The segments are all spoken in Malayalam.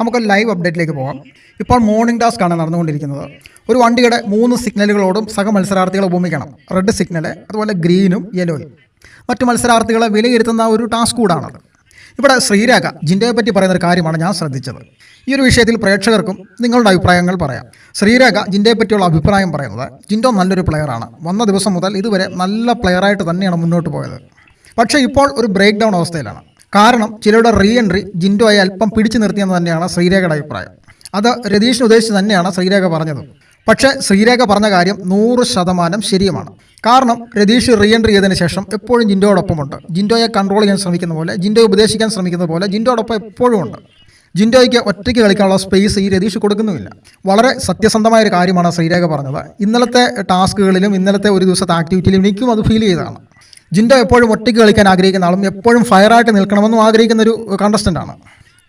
നമുക്ക് ലൈവ് അപ്ഡേറ്റിലേക്ക് പോകാം ഇപ്പോൾ മോർണിംഗ് ടാസ്ക് ആണ് നടന്നുകൊണ്ടിരിക്കുന്നത്. ഒരു വണ്ടിയുടെ മൂന്ന് സിഗ്നലുകളോടും സഹ മത്സരാർത്ഥികളെ ഉപമിക്കണം. റെഡ് സിഗ്നൽ അതുപോലെ ഗ്രീനും യെല്ലോയും മറ്റു മത്സരാർത്ഥികളെ വിലയിരുത്തുന്ന ഒരു ടാസ്ക് കൂടാണത് ഇവിടെ ശ്രീരേഖ ജിൻഡയെ പറ്റി പറയുന്ന ഒരു കാര്യമാണ് ഞാൻ ശ്രദ്ധിച്ചത്. ഈ ഒരു വിഷയത്തിൽ പ്രേക്ഷകർക്കും നിങ്ങളുടെ അഭിപ്രായങ്ങൾ പറയാം. ശ്രീരേഖ ജിൻഡയെ പറ്റിയുള്ള അഭിപ്രായം പറയുന്നത് ജിൻഡോ നല്ലൊരു പ്ലെയറാണ് വന്ന ദിവസം മുതൽ ഇതുവരെ നല്ല പ്ലെയറായിട്ട് തന്നെയാണ് മുന്നോട്ട് പോയത്. പക്ഷേ ഇപ്പോൾ ഒരു ബ്രേക്ക് ഡൗൺ അവസ്ഥയിലാണ്. കാരണം ചിലരുടെ റീ എൻട്രി ജിൻഡോയെ അല്പം പിടിച്ചു നിർത്തിയെന്ന് തന്നെയാണ് ശ്രീരേഖയുടെ അഭിപ്രായം. അത് രതീഷിന് ഉദ്ദേശിച്ച് തന്നെയാണ് ശ്രീരേഖ പറഞ്ഞത്. പക്ഷേ ശ്രീരേഖ പറഞ്ഞ കാര്യം നൂറ് ശതമാനം ശരിയുമാണ്. കാരണം രതീഷ് റീ എൻട്രി ചെയ്തതിന് ശേഷം എപ്പോഴും ജിൻഡോടൊപ്പമുണ്ട് ജിൻഡോയെ കൺട്രോൾ ചെയ്യാൻ ശ്രമിക്കുന്ന പോലെ ജിൻഡോയെ ഉപദേശിക്കാൻ ശ്രമിക്കുന്ന പോലെ ജിൻഡോടൊപ്പം എപ്പോഴും ഉണ്ട്. ജിൻഡോയ്ക്ക് ഒറ്റയ്ക്ക് കളിക്കാനുള്ള സ്പേസ് ഈ രതീഷ് കൊടുക്കുന്നുമില്ല. വളരെ സത്യസന്ധമായ ഒരു കാര്യമാണ് ശ്രീരേഖ പറഞ്ഞത്. ഇന്നലത്തെ ടാസ്കുകളിലും ഇന്നലത്തെ ഒരു ദിവസത്തെ ആക്ടിവിറ്റിയിലും എനിക്കും അത് ഫീൽ ചെയ്തതാണ്. ജിൻഡോ എപ്പോഴും ഒറ്റയ്ക്ക് കളിക്കാൻ ആഗ്രഹിക്കുന്ന ആളും എപ്പോഴും ഫയറായിട്ട് നിൽക്കണമെന്നും ആഗ്രഹിക്കുന്ന ഒരു കണ്ടസ്റ്റന്റ് ആണ്.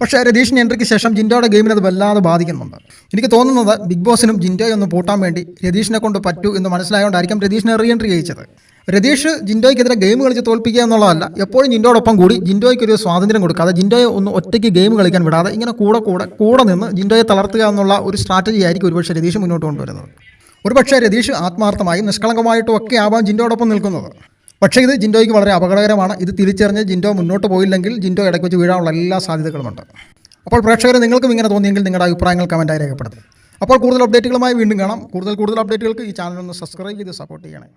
പക്ഷേ രതീഷിന്റെ എൻട്രിക്ക് ശേഷം ജിൻഡോയുടെ ഗെയിമിനെ അത് വല്ലാതെ ബാധിക്കുന്നുണ്ട്. എനിക്ക് തോന്നുന്നത് ബിഗ് ബോസിനും ജിൻഡോയെ ഒന്ന് പൂട്ടാൻ വേണ്ടി രതീഷിനെ കൊണ്ട് പറ്റൂ എന്ന് മനസ്സിലായതുകൊണ്ടായിരിക്കും രതീഷിനെ റീ എൻട്രി ചെയ്യിച്ചത്. രതീഷ് ജിൻഡോയ്ക്കെതിരെ ഗെയിം കളിച്ച് തോൽപ്പിക്കുക എന്നുള്ളതല്ല എപ്പോഴും ജിൻഡോടൊപ്പം കൂടി ജിൻഡോയ്ക്ക് ഒരു സ്വാതന്ത്ര്യം കൊടുക്കാതെ ജിൻഡോയെ ഒന്ന് ഒറ്റയ്ക്ക് ഗെയിം കളിക്കാൻ വിടാതെ ഇങ്ങനെ കൂടെ കൂടെ കൂടെ നിന്ന് ജിൻഡോയെ തളർത്തുക എന്നുള്ള ഒരു സ്ട്രാറ്റജി ആയിരിക്കും ഒരുപക്ഷെ രതീഷ് മുന്നോട്ട് കൊണ്ടുവരുന്നത്. ഒരുപക്ഷെ രതീഷ് ആത്മാർത്ഥമായും നിഷ്കളങ്കമായിട്ടും ഒക്കെ ആവാം ജിൻഡോടൊപ്പം നിൽക്കുന്നത്. പക്ഷേ ഇത് ജിൻഡോയ്ക്ക് വളരെ അപകടകരമാണ്. ഇത് തിരിച്ചറിഞ്ഞ് ജിൻഡോ മുന്നോട്ട് പോയില്ലെങ്കിൽ ജിൻഡോ ഇടയ്ക്ക് വെച്ച് വീഴാനുള്ള എല്ലാ സാധ്യതകളുമുണ്ട്. അപ്പോൾ പ്രേക്ഷകരെ നിങ്ങൾക്കും ഇങ്ങനെ തോന്നിയെങ്കിൽ നിങ്ങളുടെ അഭിപ്രായങ്ങൾ കമന്റായി രേഖപ്പെടുത്തുക. അപ്പോൾ കൂടുതൽ അപ്ഡേറ്റുകളുമായി വീണ്ടും കാണാം. കൂടുതൽ കൂടുതൽ അപ്ഡേറ്റുകൾക്ക് ഈ ചാനൽ ഒന്ന് സബ്സ്ക്രൈബ് ചെയ്ത് സപ്പോർട്ട് ചെയ്യണേ.